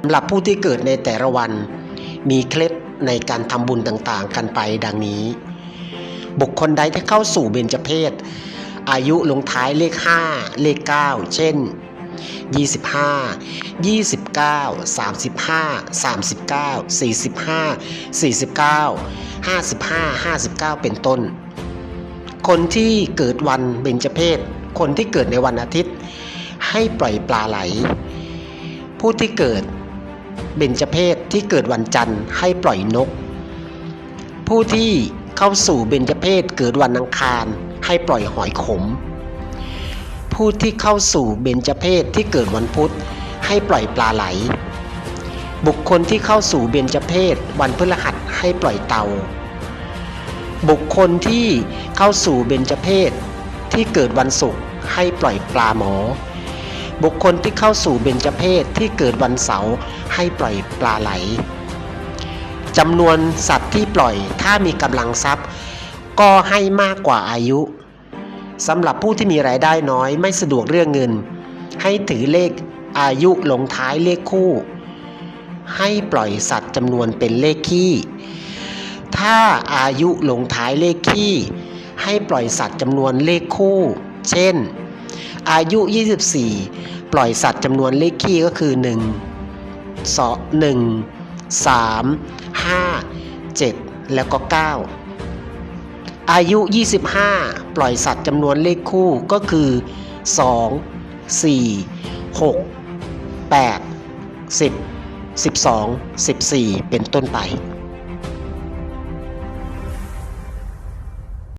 สำหรับผู้ที่เกิดในแต่ละวัน มีเคล็ดในการทำบุญต่างๆ กันไปดังนี้ บุคคลใดที่เข้าสู่เบญจเพศ อายุลงท้ายเลข 5 เลข 9 เช่น 25 29 35 39 45 49 55 59 เป็นต้น คนที่เกิดวันเบญจเพศ คนที่เกิดในวันอาทิตย์ ให้ปล่อยปลาไหล ผู้ที่เกิด เบญจเพศที่เกิดวันจันทร์ให้ปล่อยนก ผู้ที่เข้าสู่เบญจเพศเกิดวันอังคารให้ปล่อยหอยขม ผู้ที่เข้าสู่เบญจเพศที่เกิดวันพุธให้ปล่อยปลาไหล บุคคลที่เข้าสู่เบญจเพศวันพฤหัสให้ปล่อยเตา บุคคลที่เข้าสู่เบญจเพศที่เกิดวันศุกร์ให้ปล่อยปลาหมอ บุคคลที่เข้าสู่เบญจเพศที่เกิดวันเสาร์ให้ปล่อยปลาไหลจำนวนสัตว์ที่ปล่อยถ้ามีกำลังทรัพย์ ก็ให้มากกว่าอายุสำหรับผู้ที่มีรายได้น้อยไม่สะดวกเรื่องเงิน ให้ถือเลขอายุลงท้ายเลขคู่ ให้ปล่อยสัตว์จำนวนเป็นเลขคี่ถ้าอายุลงท้ายเลขคี่ให้ปล่อยสัตว์จำนวนเลขคู่ เช่น อายุ 24 ปล่อยสัตว์จำนวนเลขคี่ก็คือ 1 2 1 3 5 7 แล้วก็ 9 อายุ 25 ปล่อยสัตว์จำนวนเลขคู่ก็คือ 2 4 6 8 10 12 14 เป็นต้นไป